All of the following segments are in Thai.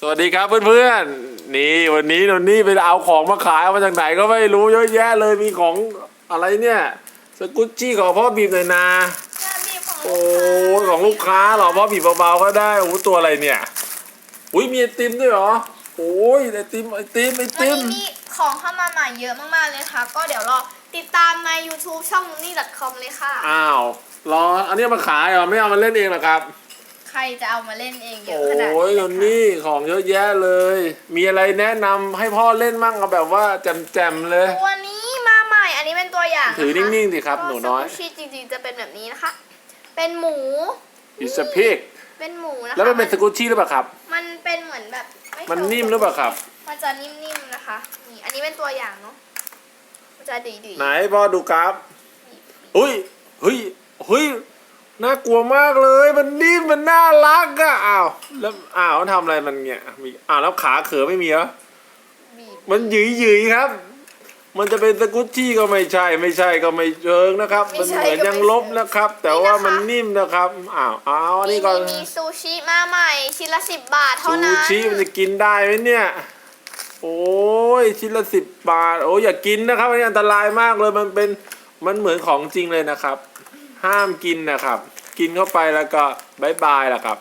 สวัสดีครับเพื่อนๆ นี่วันนี้นนนี่ไปเอาของมาขายเอามาจากไหนก็ไม่รู้เยอะแยะเลยมีของอะไรเนี่ยสกุชชี่ของพ่อบีบหน่อยนะจะบีบของโอ้ยของลูกค้าเหรอพ่อบีบเบาๆก็ได้โอ้โหตัวอะไรเนี่ยอุ้ยมีไอติมด้วยเหรอโอ้ยไอติมไอติมไอวันติมนี้มีของเข้ามาใหม่เยอะมากๆเลยค่ะ ก็เดี๋ยวรอติดตามใน YouTube ช่องนี่ .com เลยค่ะอ้าวรออันนี้เอามาขายเหรอไม่เอามาเล่นเองเหรอครับใค รจะเอามาเล่นเองเยโออะขนาด้ยนนนี่ของเยอะแยะเลย มีอะไรแนะนำให้พ่อเล่นมั่งเอาแบบว่าแจมๆเลย ตัวนี้มาใหม่อันนี้เป็นตัวอย่างถือนิ่งๆสิครับก็หนูน้อยสกุชชี่จริงๆจะเป็นแบบนี้นะคะ เป็นหมู อิสพิกเป็นหมูนะคะแล้วมันเป็นสกุชชี่หรือเปล่าครับ มันเป็นเหมือนแบบไมันนิ่มหรือเปล่าครับ มันจะนิ่มๆนะคะนี่อันนี้เป็นตัวอย่างเนาะมันจะดีๆไหนพ่อดูกราฟอุ้ยเฮ้ยเฮ้ย น่ากลัวมากเลย มันนิ่มมันน่ารักอะอ้าวแล้วอ้าวมันทำอะไรมันเนี่ยมีอ้าวแล้วขาเขือไม่มีเหรอบีบมันหยืยหยืยๆครับ มันจะเป็นสกุชชี่ก็ไม่ใช่ ไม่ใช่ก็ไม่เชิงนะครับ ไม่มันใช่เหมือนก็ไม่ยังลบนะครับ แต่ว่ามันนิ่มนะครับอ้าวอ้าวอันนี้ก่อนมีซูชิมาใหม่ ชิ้นละสิบบาทเท่าซูนั้นชิมันจะกินได้ไหมเนี่ย โอ้ยชิ้นละสิบบาท โอ้ยอย่ากินนะครับอันนี้อันตรายมากเลยมันเป็นมันเหมือนของจริงเลยนะครับ ห้ามกินนะครับ กินเข้าไปแล้วก็บายบายแหละครับ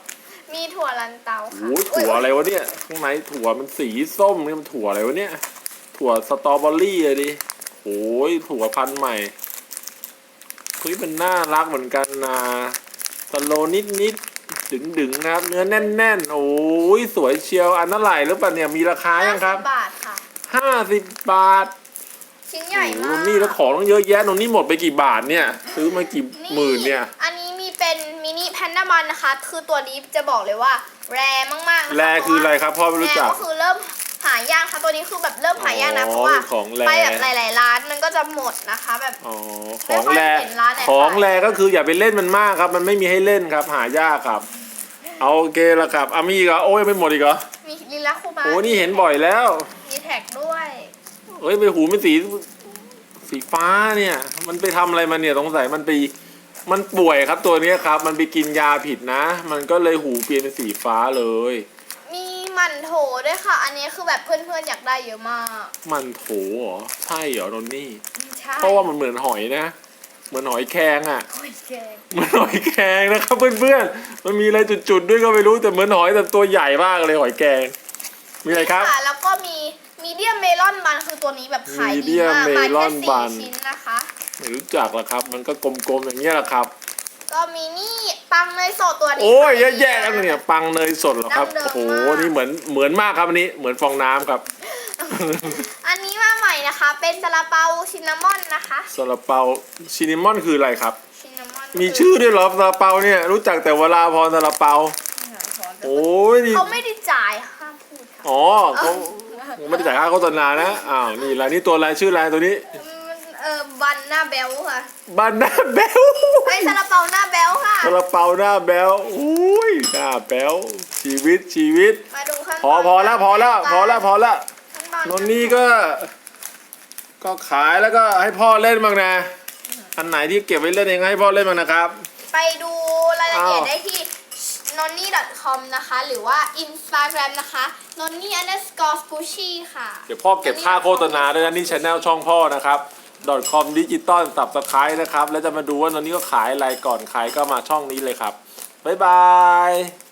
มีถั่วลันเตาค่ะโอ้ยถั่วอะไรวะเนี่ยข้างในถั่วมันสีส้มนี่มันถั่วอะไรวะเนี่ย ถั่วสตรอเบอรี่เลยดิโอ้ยถั่วพันธุ์ใหม่เฮ้ยมันน่ารักเหมือนกันนะสโลนิดนิดดึงดึงๆนะครับ เนื้อแน่นๆ โอ้ยสวยเชียวอันเท่าไหร่หรือเปล่าเนี่ยมีราคายังครับ50บาทค่ะห้าสิบบาทชิ้นใหญ่โอ้มากโนี่แล้วของต้องเยอะแยะตรงนี้หมดไปกี่บาทเนี่ย ซื้อมากี่หมื่นเนี่ยอันนี้มี เป็นมินิแพนด้ามันนะคะ คือตัวนี้จะบอกเลยว่า แรมากๆนะคะแรคืออะไรครับพ่อไม่แรรู้จักก็คือเริ่มหายากค่ะตัวนี้คือแบบเริ่มหายากนะอ๋อเพราะว่าเป็นของแร ไปแบบหลาย ๆ ร้านมันก็จะหมดนะคะ แบบ อ๋อขไม่องค่อยแรเห็นร้านไหนของขายแรก็คืออย่าไปเล่นมันมากครับ มันไม่มีให้เล่นครับ หายากครับ เอาโอเคละครับอามีอีกเหรอโอ้ยไม่หมดอีกเหรอมีลิลาคูบาโอ้นี่เห็นบ่อยแล้วมีแท็กด้วยเอ้ยไปหูเป็นสีสีฟ้าเนี่ย มันไปทำอะไรมาเนี่ยสงสัยมันไป มันป่วยครับตัวเนี้ยครับ มันไปกินยาผิดนะ มันก็เลยหูเปลี่ยนเป็นสีฟ้าเลย มีหมันโถด้วยค่ะ อันนี้คือแบบเพื่อนๆอยากได้เยอะมากมันโถเหรอใช่เหรอนนนี่ ใช่เพราะว่ามันเหมือนหอยนะ เหมือนหอยแครงอะ โอ้ยแกงเหมือนหอยแครงนะครับเพื่อนๆ มันมีอะไรจุดๆด้วยก็ไม่รู้แต่เหมือนหอยแต่ตัวใหญ่มากเลยหอยแครงมีอะไรครับ ค่ะแล้วก็มีมีเดียมเมลอนบันคือตัวนี้แบบขายดี Medium มากมา melon แค่ bun สี่ชิ้นนะคะ ไม่รู้จักหรอกครับ มันก็กลมๆอย่างเงี้ยแหละครับ ก็มีนี่ปังเนยสดตัวนี้ โอ้ยขายเยอะดีแยะแล้วเนี่ย ปังเนยสดเหรอครับ ดั้งเดิโอ้มโหมากนี่เหมือนเหมือนมากครับอันนี้ เหมือนฟองน้ำครับ อันนี้มาใหม่นะคะ เป็นซาลาเปาชินนามอนนะคะซาลาเปาชินิมอนคืออะไรครับชินนามอนมีชื่อด้วยเหรอซาลาเปาเนี่ยรู้จักแต่เวลาพรซาลาเปา โอ้ยนี่ เขาไม่ได้จ่ายห้ามพูดค่ะ อ๋อเขาไม่ได้จ่ายค่าโฆษณานะ อ้าว นี่ละนี่ตัวอะไรชื่ออะไรตัวนี้มัน เออบันหน้าแบลค่ะบานาเบลไอ้ซาลาเปาหน้าแบลค่ะซาลาเปาหน้าแบลอุ้ยหน้าแบลชีวิตชีวิต มาดูขั้นพอพอแล้วพอแล้วพอแล้วพอแล้วขั้นตอนนนนี่ก็ ก็ขายแล้วก็ให้พ่อเล่นบ้างนะ อันไหนที่เก็บไว้เล่นเองให้พ่อเล่นบ้างนะครับ ไปดูรายละเอียดอ้าวได้ที่ nonni.com นะคะ หรือว่า Instagram นะคะ nonni underscore squishy ค่ะ เดี๋ยวพ่อเก็บค่าโฆษณาด้วยนะนี่ชแนลช่องพ่อนะครับ .com ดิจิตอลตับสไครต์นะครับ แล้วจะมาดูว่าตอนนี้ก็ขายอะไรก่อนขายก็มาช่องนี้เลยครับ บ๊ายบาย